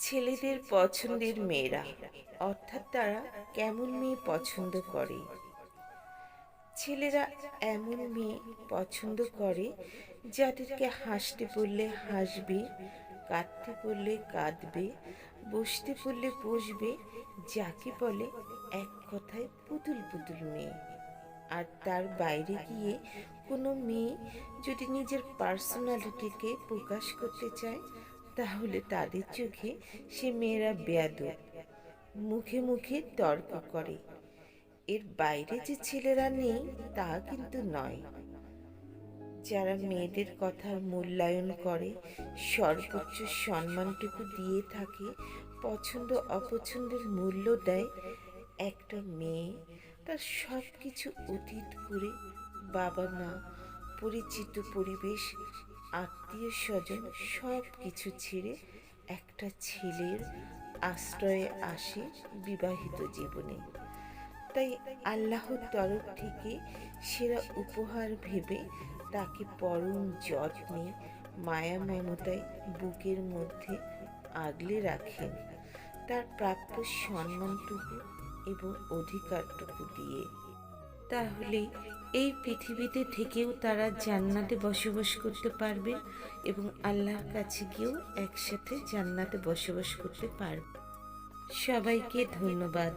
ছেলেদের পছন্দের মেয়েরা, অর্থাৎ তারা কেমন মেয়ে পছন্দ করে? ছেলেরা এমন মেয়ে পছন্দ করে যাদেরকে হাসতে বললে হাসবে, কাঁদতে বললে কাঁদবে, বসতে বললে বসবে, যাকে বলে এক কথায় পুতুল পুতুল মেয়ে। আর তার বাইরে গিয়ে কোনো মেয়ে যদি নিজের পার্সোনালিটিকে প্রকাশ করতে চায় তাহলে তাদের চোখে সে মেয়েরা বেয়াদব। মুখে মুখে তর্ক করে। এর বাইরে যে ছেলেরা নেই, তা কিন্তু নয়। যারা মেয়েদের কথার মূল্যায়ন করে, সর্বোচ্চ সম্মানটুকু দিয়ে থাকে, পছন্দ অপছন্দের মূল্য দেয়, একটা মেয়ে তার সব কিছু অতীত করে বাবা মা পরিচিত পরিবেশ আত্মীয় স্বজন সব কিছু ছেড়ে একটা ছেলের আশ্রয়ে আসে বিবাহিত জীবনে। তাই আল্লাহর তরফ থেকে সেরা উপহার ভেবে তাকে পরম যত্নে, মায়া মমতায় বুকের মধ্যে আগলে রাখেন তার প্রাপ্য সম্মানটুকু এবং অধিকারটুকু দিয়ে। তাহলে এই পৃথিবীতে থেকেও তারা জান্নাতে বসবাস করতে পারবে এবং আল্লাহর কাছে গিয়েও একসাথে জান্নাতে বসবাস করতে পারবে। সবাইকে ধন্যবাদ।